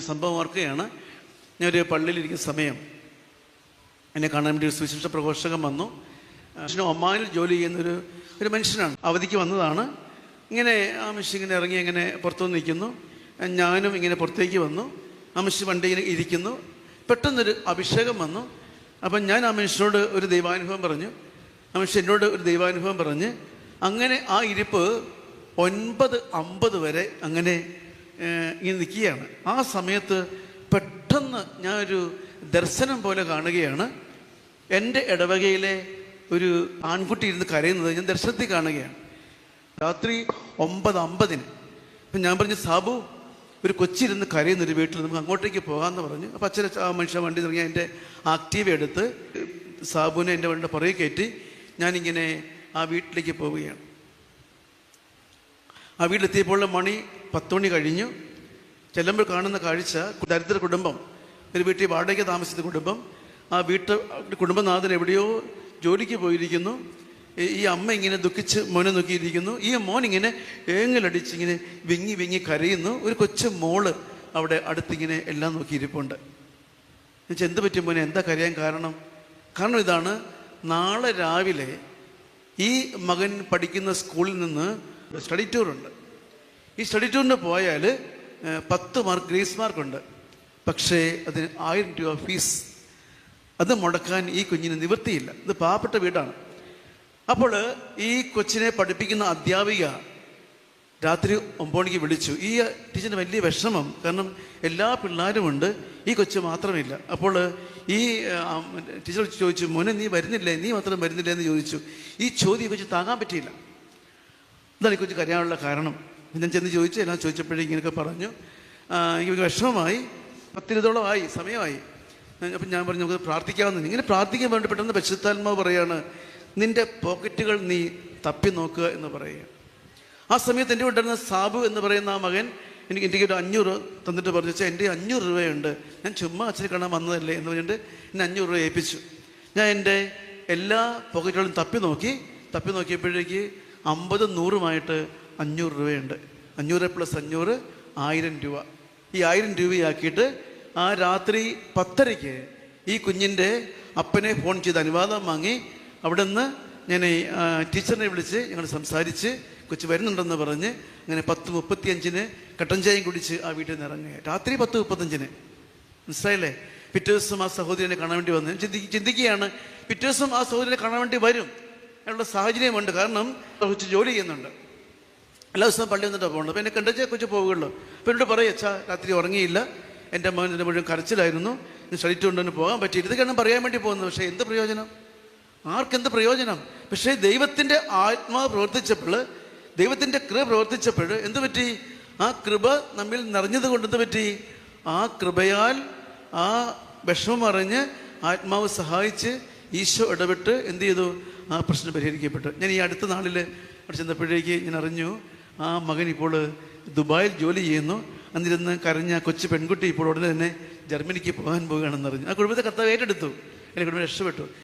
സംഭവം ഓർക്കുകയാണ്. ഞാനൊരു പള്ളിയിലിരിക്കുന്ന സമയം എന്നെ കാണാൻ വേണ്ടി ഒരു സുവിശേഷ പ്രഘോഷകൻ വന്നു. മനുഷ്യന് ഒമാനിൽ ജോലി ചെയ്യുന്നൊരു ഒരു മനുഷ്യനാണ്. അവധിക്ക് വന്നതാണ്. ഇങ്ങനെ ആ മനുഷ്യൻ ഇങ്ങനെ ഇറങ്ങി ഇങ്ങനെ പുറത്തു നിൽക്കുന്നു. ഞാനും ഇങ്ങനെ പുറത്തേക്ക് വന്നു. ആ മനുഷ്യൻ വണ്ടി ഇങ്ങനെ ഇരിക്കുന്നു. പെട്ടെന്നൊരു അഭിഷേകം വന്നു. അപ്പം ഞാൻ ആ മനുഷ്യനോട് ഒരു ദൈവാനുഭവം പറഞ്ഞു. ആ മനുഷ്യൻ എന്നോട് ഒരു ദൈവാനുഭവം പറഞ്ഞ് അങ്ങനെ ആ ഇരിപ്പ് ഒൻപത് അമ്പത് വരെ അങ്ങനെ ഇങ്ങനെ നിൽക്കുകയാണ്. ആ സമയത്ത് പെട്ടെന്ന് ഞാനൊരു ദർശനം പോലെ കാണുകയാണ്. എന്റെ ഇടവകയിലെ ഒരു ആൺകുട്ടി ഇരുന്ന് കരയുന്നത് ഞാൻ ദർശനത്തിൽ കാണുകയാണ്. രാത്രി ഒമ്പത് അമ്പതിന്. അപ്പം ഞാൻ പറഞ്ഞു സാബു ഒരു കൊച്ചി കൊച്ചിരുന്ന് കരയുന്ന ഒരു വീട്ടിൽ നമുക്ക് അങ്ങോട്ടേക്ക് പോകാമെന്ന് പറഞ്ഞു. അപ്പം അച്ഛൻ ആ മനുഷ്യ വണ്ടി തുടങ്ങി എന്റെ ആക്റ്റീവ് എടുത്ത് സാബുവിനെ എന്റെ വണ്ടിയുടെ പുറകെ കയറ്റി ഞാനിങ്ങനെ ആ വീട്ടിലേക്ക് പോവുകയാണ്. ആ വീട്ടിലെത്തിയപ്പോൾ മണി പത്ത് മണി കഴിഞ്ഞു. ചെല്ലുമ്പോൾ കാണുന്ന കാഴ്ച ദരിദ്ര കുടുംബം ഒരു വീട്ടിൽ വാടകയ്ക്ക് താമസിച്ച കുടുംബം. ആ വീട്ട് കുടുംബനാഥൻ എവിടെയോ ജോലിക്ക് പോയിരിക്കുന്നു. ഈ അമ്മ ഇങ്ങനെ ദുഃഖിച്ച് മോനെ നോക്കിയിരിക്കുന്നു. ഈ മോൻ ഇങ്ങനെ ഏങ്ങലടിച്ച് ഇങ്ങനെ വിങ്ങി വിങ്ങി കരയുന്നു. ഒരു കൊച്ചു മോൾ അവിടെ അടുത്തിങ്ങനെ എല്ലാം നോക്കിയിരിപ്പുണ്ട്. എന്നുവെച്ചാൽ എന്ത് പറ്റും മോനെ? എന്താ കരയാൻ കാരണം? കാരണം ഇതാണ് നാളെ രാവിലെ ഈ മകൻ പഠിക്കുന്ന സ്കൂളിൽ നിന്ന് സ്റ്റഡി ടൂറുണ്ട് ഈ സ്റ്റഡി ടൂറിന് പോയാൽ പത്ത് മാർക്ക് ഗ്രേസ് മാർക്കുണ്ട് പക്ഷേ അതിന് ആയിരം രൂപ ഫീസ് അത് മുടക്കാൻ ഈ കുഞ്ഞിന് നിവൃത്തിയില്ല. ഇത് പാവപ്പെട്ട വീടാണ്. അപ്പോൾ ഈ കൊച്ചിനെ പഠിപ്പിക്കുന്ന അധ്യാപിക രാത്രി ഒമ്പണിക്ക് വിളിച്ചു. ഈ ടീച്ചറിന് വലിയ വിഷമം. കാരണം എല്ലാ പിള്ളേരുമുണ്ട് ഈ കൊച്ചു മാത്രമില്ല. അപ്പോൾ ഈ ടീച്ചർ ചോദിച്ചു മോനെ നീ വരുന്നില്ലേ? നീ മാത്രം വരുന്നില്ലേ? എന്ന് ചോദിച്ചു. ഈ ചോദ്യം കൊച്ചു താങ്ങാൻ പറ്റിയില്ല. എന്താണ് ഈ കൊച്ചു കരയാനുള്ള കാരണം. ഞാൻ ചെന്ന് ചോദിച്ചു എല്ലാം ചോദിച്ചപ്പോഴേ ഇങ്ങനെയൊക്കെ പറഞ്ഞു. എനിക്ക് വിഷമമായി. പത്തിരുതോളമായി സമയമായി. അപ്പം ഞാൻ പറഞ്ഞു നമുക്ക് പ്രാർത്ഥിക്കാമെന്ന്. ഇങ്ങനെ പ്രാർത്ഥിക്കാൻ വേണ്ടി പെട്ടെന്ന് പരിശുദ്ധാത്മാവ് പറയാണ് നിന്റെ പോക്കറ്റുകൾ നീ തപ്പി നോക്കുക എന്ന് പറയുക. ആ സമയത്ത് എന്റെ ഉണ്ടായിരുന്ന സാബു എന്ന് പറയുന്ന ആ മകൻ എനിക്ക് എനിക്ക് ഒരു അഞ്ഞൂറ് തന്നിട്ട് പറഞ്ഞു വെച്ചാൽ എന്റെ അഞ്ഞൂറ് രൂപയുണ്ട്. ഞാൻ ചുമ്മാ അച്ഛനെ കാണാൻ വന്നതല്ലേ? എന്ന് പറഞ്ഞിട്ട് എന്നെ അഞ്ഞൂറ് രൂപ ഏൽപ്പിച്ചു. ഞാൻ എന്റെ എല്ലാ പോക്കറ്റുകളും തപ്പി നോക്കി തപ്പി നോക്കിയപ്പോഴേക്ക് അമ്പതും നൂറുമായിട്ട് അഞ്ഞൂറ് രൂപയുണ്ട്. അഞ്ഞൂറ് പ്ലസ് അഞ്ഞൂറ് ആയിരം രൂപ. ഈ ആയിരം രൂപയാക്കിയിട്ട് ആ രാത്രി പത്തരയ്ക്ക് ഈ കുഞ്ഞിന്റെ അപ്പനെ ഫോൺ ചെയ്ത് അനുവാദം വാങ്ങി അവിടെ നിന്ന് ഞാൻ ടീച്ചറിനെ വിളിച്ച് ഞങ്ങൾ സംസാരിച്ച് കൊച്ചു വരുന്നുണ്ടെന്ന് പറഞ്ഞ് അങ്ങനെ പത്ത് മുപ്പത്തിയഞ്ചിന് കട്ടൻ ചായം കുടിച്ച് ആ വീട്ടിൽ നിന്ന് ഇറങ്ങുക രാത്രി പത്ത് മുപ്പത്തഞ്ചിന് മനസ്സിലായില്ലേ? പിറ്റേ ദിവസം ആ സഹോദരനെ കാണാൻ വേണ്ടി വന്നു ചിന്തി ചിന്തിക്കുകയാണ്. പിറ്റേ ദിവസം ആ സഹോദരനെ കാണാൻ വേണ്ടി വരും. അതിനുള്ള സാഹചര്യമുണ്ട്. കാരണം കൊച്ചു ജോലി ചെയ്യുന്നുണ്ട്. എല്ലാ ദിവസവും പള്ളി വന്നിട്ടാണ് പോകുന്നത് അപ്പോൾ എന്നെ കണ്ടേ കൊച്ചു പോവുകയുള്ളൂ. അപ്പോൾ എന്നോട് പറയും അച്ഛാ രാത്രി ഉറങ്ങിയില്ല. എന്റെ മകൻ മുഴുവൻ കരച്ചിലായിരുന്നു. സ്റ്റഡി കൊണ്ടുതന്നെ പോകാൻ പറ്റിയില്ല. കാരണം പറയാൻ വേണ്ടി പോകുന്നത്. പക്ഷേ എന്ത് പ്രയോജനം? ആർക്കെന്ത് പ്രയോജനം? പക്ഷേ ദൈവത്തിന്റെ ആത്മാവ് പ്രവർത്തിച്ചപ്പോൾ ദൈവത്തിന്റെ കൃപ പ്രവർത്തിച്ചപ്പോൾ എന്ത് പറ്റി? ആ കൃപ നമ്മിൽ നിറഞ്ഞത് കൊണ്ട് എന്ത് പറ്റി? ആ കൃപയാൽ ആ വിഷമം അറിഞ്ഞ് ആത്മാവ് സഹായിച്ച് ഈശോ ഇടപെട്ട് എന്ത് ചെയ്തു? ആ പ്രശ്നം പരിഹരിക്കപ്പെട്ടു. ഞാൻ ഈ അടുത്ത നാളിൽ അവിടെ ചെന്നപ്പോഴേക്ക് ഞാൻ അറിഞ്ഞു ആ മകൻ ഇപ്പോൾ ദുബായിൽ ജോലി ചെയ്യുന്നു. അന്നിരുന്ന് കരഞ്ഞ കൊച്ചു പെൺകുട്ടി ഇപ്പോൾ ഉടനെ തന്നെ ജർമ്മനിക്ക് പോകാൻ പോവുകയാണെന്ന് അറിഞ്ഞു. ആ കുടുംബത്തെ കർത്താവ് ഏറ്റെടുത്തു. എന്റെ കുടുംബം രക്ഷപ്പെട്ടു.